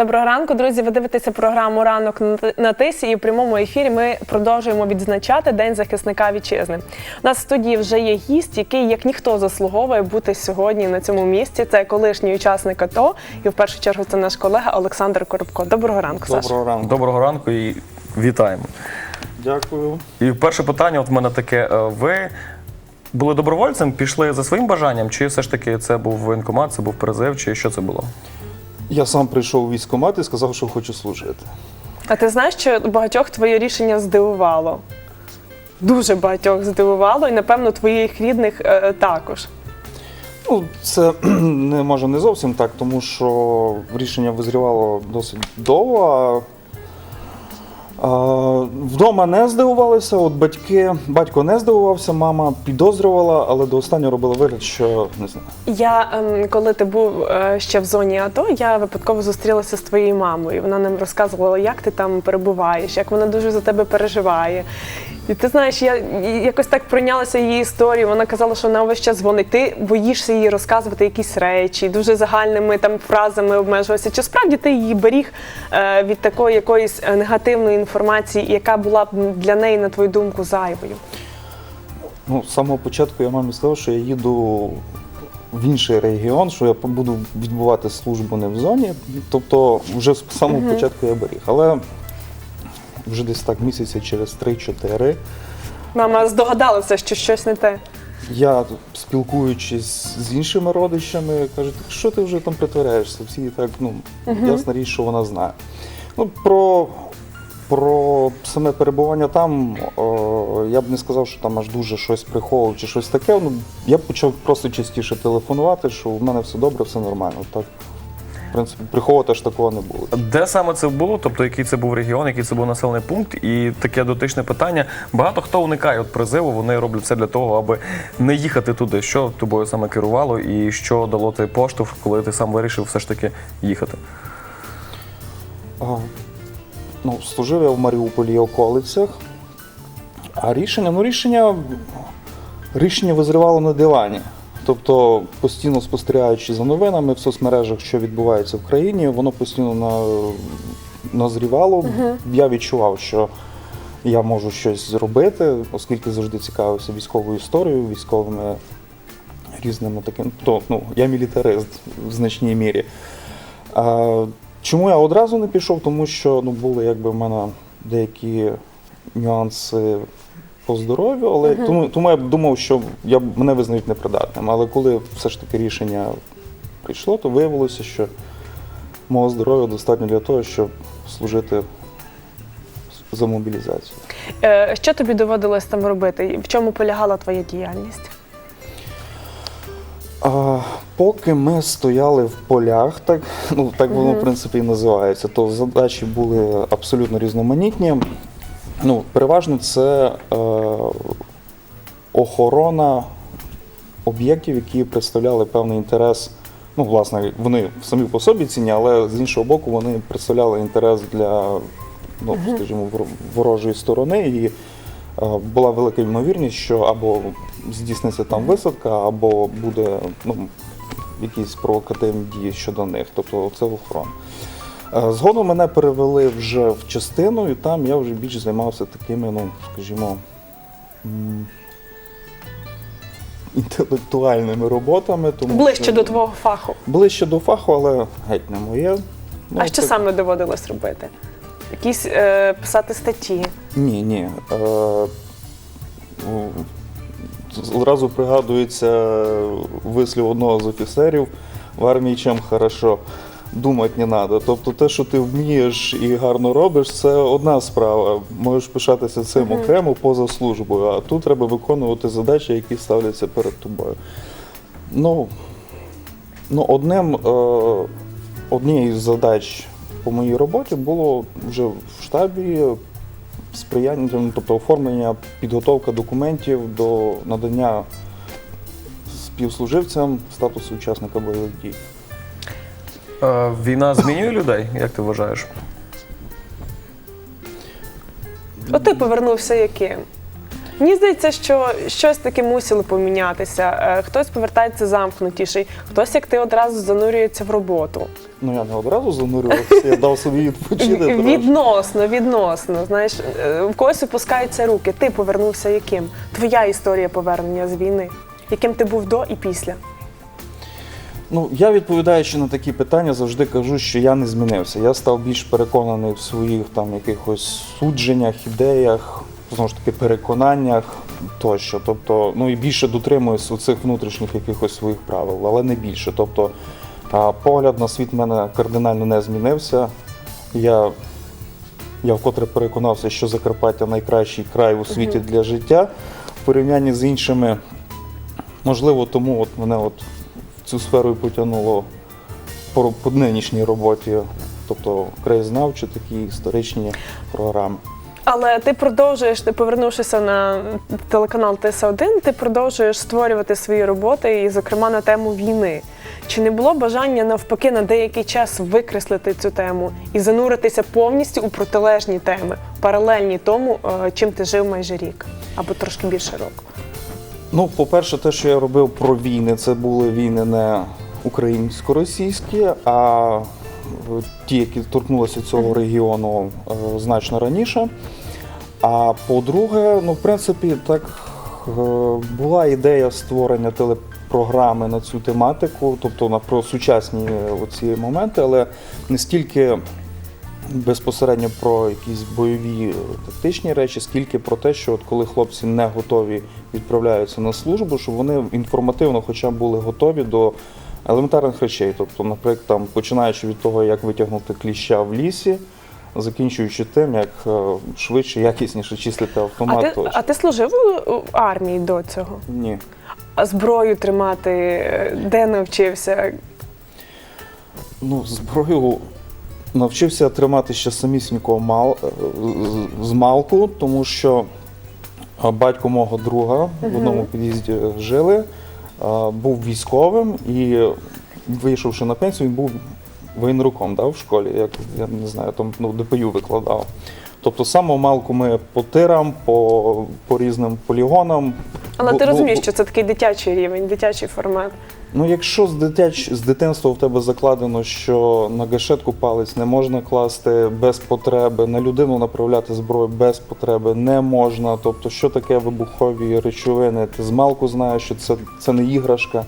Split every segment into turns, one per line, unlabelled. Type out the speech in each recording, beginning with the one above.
Доброго ранку, друзі. Ви дивитеся програму Ранок на тисі. І в прямому ефірі ми продовжуємо відзначати День захисника вітчизни. У нас в студії вже є гість, який як ніхто заслуговує бути сьогодні на цьому місці. Це колишній учасник АТО, і в першу чергу це наш колега Олександр Коробко. Доброго ранку, Саша.
Доброго ранку.
Доброго ранку і вітаємо.
Дякую.
І перше питання от в мене таке: е, ви були добровольцем, пішли за своїм бажанням, чи все ж таки це був воєнкомат, це був призив, чи що це було?
Я сам прийшов у військкомат і сказав, що хочу служити.
А ти знаєш, що багатьох твоє рішення здивувало? Дуже багатьох здивувало, і напевно твоїх рідних е, е, також.
Ну, це не може не зовсім так, тому що рішення визрівало досить довго. Вдома не здивувалися, от батьки, батько не здивувався, мама підозрювала, але до останнього робила вигляд, що не знаю.
Я ем, коли ти був е, ще в зоні АТО, я випадково зустрілася з твоєю мамою. Вона нам розказувала, як ти там перебуваєш, як вона дуже за тебе переживає. І ти знаєш, я якось так прийнялася її історією. Вона казала, що вона весь час дзвонить. Ти боїшся їй розказувати якісь речі, дуже загальними там фразами обмежувалася. Чи справді ти її беріг е, від такої якоїсь е, негативної інформації, яка була б для неї, на твою думку, зайвою?
Ну, з самого початку я мамі сказав, що я їду в інший регіон, що я буду відбувати службу не в зоні. Тобто, вже з самого початку я беріг. Але вже десь так місяця через 3-4
Мама здогадалася, що щось не те.
я спілкуючись з іншими родичами, кажуть, що ти вже там притворяєшся? Всі так, ну, ясна річ, що вона знає. Ну, про, про саме перебування там, о, я б не сказав, що там аж дуже щось приховував чи щось таке. Ну, я б почав просто частіше телефонувати, що в мене все добре, все нормально. Так, в принципі, приховувати аж такого не було.
Де саме це було? Тобто, який це був регіон, який це був населений пункт? І таке дотичне питання. Багато хто уникає от призиву, вони роблять все для того, аби не їхати туди. Що тобою саме керувало, і що дало ти поштовх, коли ти сам вирішив все ж таки їхати?
Ну, служив я в Маріуполі і околицях. А рішення, ну рішення, рішення визрівало на дивані. Тобто, постійно спостерігаючи за новинами в соцмережах, що відбувається в країні, воно постійно на, назрівало. Я відчував, що я можу щось зробити, оскільки завжди цікавився військовою історією, військовими різними такими. То, ну, я мілітарист в значній мірі. А, чому я одразу не пішов? Тому що ну, були якби в мене деякі нюанси по здоров'ю, але тому, тому я думав, що я, мене визнають непридатним. Але коли все ж таки рішення прийшло, то виявилося, що мого здоров'я достатньо для того, щоб служити за мобілізацію.
Е, Що тобі доводилось там робити? В чому полягала твоя діяльність?
А, поки ми стояли в полях, так, ну, так воно в принципі і називається, то задачі були абсолютно різноманітні. Ну, переважно це е, охорона об'єктів, які представляли певний інтерес. Ну, власне, вони самі по собі цінні, але з іншого боку, вони представляли інтерес для, ну, скажімо, ворожої сторони. І е, була велика ймовірність, що або здійсниться там висадка, або буде ну, якісь провокативні дії щодо них. Тобто це. Е, Згодом мене перевели вже в частину, і там я вже більше займався такими, ну, скажімо, інтелектуальними роботами. Тому
Ближче
що-
до твого фаху.
Ближче до фаху, але геть не моє. Ну,
а що
це-
саме доводилось робити? Якісь е, писати статті.
Ні, ні. Е, Одразу пригадується вислів одного з офіцерів в армії чим хорошо. Думати не треба. Тобто те, що ти вмієш і гарно робиш, це одна справа. Можеш пишатися цим окремо поза службою, а тут треба виконувати задачі, які ставляться перед тобою. Ну, ну одним, е, однією з задач по моїй роботі було вже в штабі сприяння, тобто оформлення, підготовка документів до надання співслуживцям статусу учасника бойових дій.
Е, Війна змінює людей, як ти вважаєш?
От ти повернувся яким? Мені здається, що щось таке мусило помінятися. Е, Хтось повертається замкнутіший, хтось, як ти, одразу занурюється в роботу.
Ну я не одразу занурювався, я дав собі відпочити.
Відносно, відносно. Знаєш, е, в когось опускаються руки. Ти повернувся яким? Твоя історія повернення з війни. Яким ти був до і після?
Ну, я відповідаючи на такі питання, завжди кажу, що я не змінився. Я став більш переконаний в своїх там якихось судженнях, ідеях, знову ж таки, переконаннях тощо. Тобто, ну і більше дотримуюсь оцих внутрішніх якихось своїх правил, але не більше. Тобто, погляд на світ в мене кардинально не змінився. Я, я вкотре переконався, що Закарпаття найкращий край у світі для життя в порівнянні з іншими. Можливо, тому от мене от цю сферу потягнуло по, по нинішній роботі, тобто краєзнавчі такі історичні програми.
Але ти продовжуєш, ти повернувшися на телеканал ТС1, ти продовжуєш створювати свої роботи, і, зокрема, на тему війни. Чи не було бажання навпаки на деякий час викреслити цю тему і зануритися повністю у протилежні теми, паралельні тому, е, чим ти жив майже рік або трошки більше року?
Ну, по-перше, те, що я робив про війни, це були війни не українсько-російські, а е, ті, які торкнулися цього регіону е, значно раніше. А по-друге, ну, в принципі, так е, була ідея створення телепрограми на цю тематику, тобто на про сучасні оці моменти, але не стільки безпосередньо про якісь бойові е, тактичні речі, скільки про те, що от коли хлопці не готові відправляються на службу, щоб вони інформативно хоча б були готові до елементарних речей. Тобто, наприклад, там, починаючи від того, як витягнути кліща в лісі, закінчуючи тим, як е, швидше, якісніше чистити
А
автомат.
ти,
тощо.
а ти служив у- у армії до цього?
Ні.
А зброю тримати, е, де навчився?
Ну, зброю навчився тримати ще самісінького мал, е, з- малку, тому що е, батько мого друга в одному під'їзді жили, е, був військовим і, вийшовши на пенсію, він був воєнруком да, в школі, як я не знаю, там ну, ДПЮ викладав. Тобто самого малку ми по тирам, по, по різним полігонам.
Але
Бу-
ти розумієш,
бу-
що це такий дитячий рівень, дитячий формат.
Ну, якщо з, дитяч... з дитинства в тебе закладено, що на гашетку палець не можна класти без потреби, на людину направляти зброю без потреби не можна. Тобто, що таке вибухові речовини, ти з малку знаєш, що це, це не іграшка.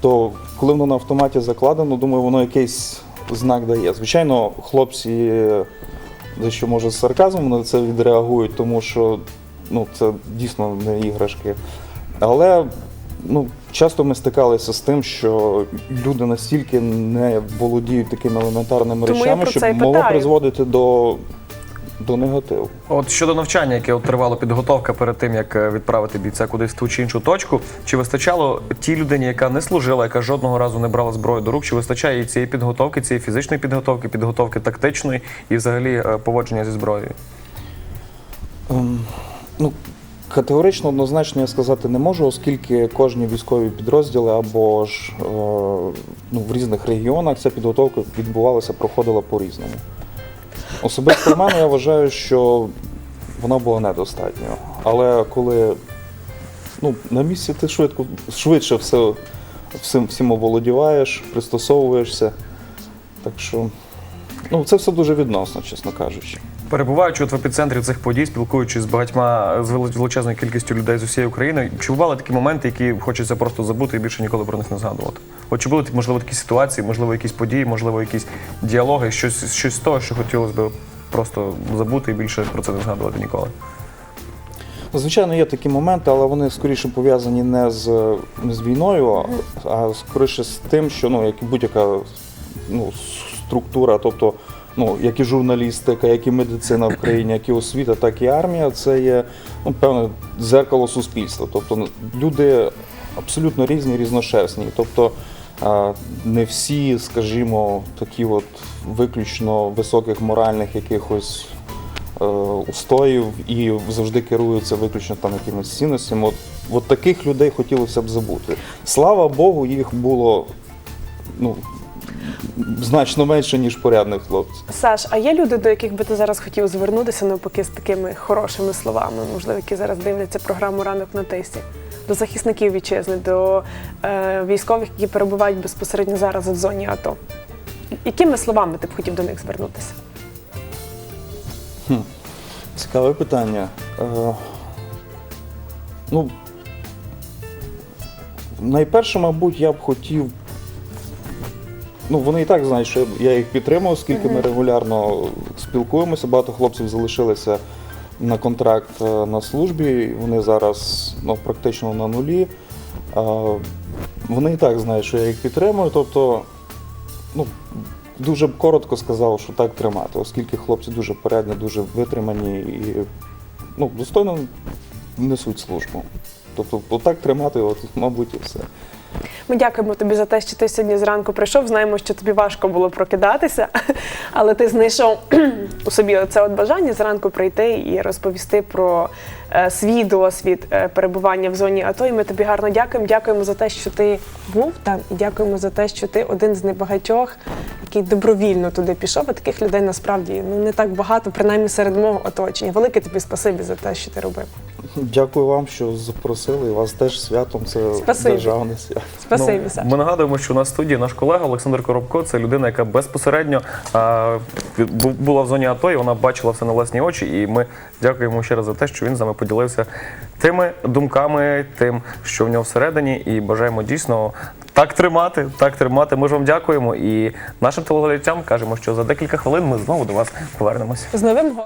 То коли воно на автоматі закладено, думаю, воно якийсь знак дає. Звичайно, хлопці дещо може з сарказмом на це відреагують, тому що ну, це дійсно не іграшки. Але ну, часто ми стикалися з тим, що люди настільки не володіють такими елементарними
Тому я
речами,
про
щоб
це
могло
питаю.
призводити до, до негативу.
От щодо навчання, яке от тривало підготовка перед тим, як е, відправити бійця кудись в ту чи іншу точку, чи вистачало тій людині, яка не служила, яка жодного разу не брала зброю до рук, чи вистачає їй цієї підготовки, цієї фізичної підготовки, підготовки тактичної і взагалі е, поводження зі зброєю?
Ем, ну, категорично однозначно я сказати не можу, оскільки кожні військові підрозділи або ж е, ну, в різних регіонах ця підготовка відбувалася, проходила по-різному. Особисто в мене я вважаю, що вона була недостатньо. Але коли ну, на місці ти швидко, швидше все, всім, всім оволодіваєш, пристосовуєшся. Так що ну, це все дуже відносно, чесно кажучи.
Перебуваючи от в епіцентрі цих подій, спілкуючись з багатьма з величезною кількістю людей з усієї України, чи бували такі моменти, які хочеться просто забути і більше ніколи про них не згадувати? От чи були можливо такі ситуації, можливо, якісь події, можливо, якісь діалоги, щось, щось з того, що хотілося б просто забути і більше про це не згадувати ніколи?
Ну, Звичайно, є такі моменти, але вони скоріше пов'язані не з, не з війною, а скоріше з тим, що ну, як будь-яка ну, структура, тобто ну, як і журналістика, як і медицина в країні, як і освіта, так і армія, це є ну, певне дзеркало суспільства. Тобто ну, люди абсолютно різні, різношерстні. Тобто не всі, скажімо, такі от виключно високих моральних якихось е, устоїв і завжди керуються виключно там якимись цінностями. От, от таких людей хотілося б забути. Слава Богу, їх було ну, значно менше, ніж порядних хлопців.
Саш, а є люди, до яких би ти зараз хотів звернутися навпаки з такими хорошими словами, можливо, які зараз дивляться програму Ранок на тисі? До захисників вітчизни, до е, військових, які перебувають безпосередньо зараз в зоні АТО. Якими словами ти б хотів до них звернутися?
Цікаве питання. Е, ну, найперше, мабуть, я б хотів. Ну, вони і так знають, що я їх підтримую, оскільки ми регулярно спілкуємося. Багато хлопців залишилися на контракт е, на службі. Вони зараз ну, практично на нулі. Е, Вони і так знають, що я їх підтримую. Тобто, ну, дуже б коротко сказав, що так тримати, оскільки хлопці дуже порядні, дуже витримані і ну, достойно несуть службу. Тобто, отак тримати, от, мабуть, і все.
Ми дякуємо тобі за те, що ти сьогодні зранку прийшов. Знаємо, що тобі важко було прокидатися, але ти знайшов у собі це от бажання зранку прийти і розповісти про е, свій досвід е, перебування в зоні АТО. І ми тобі гарно дякуємо. Дякуємо за те, що ти був там, і дякуємо за те, що ти один з небагатьох, який добровільно туди пішов. А таких людей насправді ну не так багато, принаймні серед мого оточення. Велике тобі спасибі за те, що ти робив.
Дякую вам, що запросили. І вас теж святом. Це
Спасибі.
державне свято.
Спасибі,
Ну, Ми нагадуємо, що у нас в студії наш колега Олександр Коробко це людина, яка безпосередньо а, була в зоні АТО, і вона бачила все на власні очі. І ми дякуємо ще раз за те, що він з нами поділився тими думками, тим, що в нього всередині, і бажаємо дійсно. Так тримати, так тримати. Ми ж вам дякуємо і нашим телеглядачам кажемо, що за декілька хвилин ми знову до вас повернемось.
З новим гостем.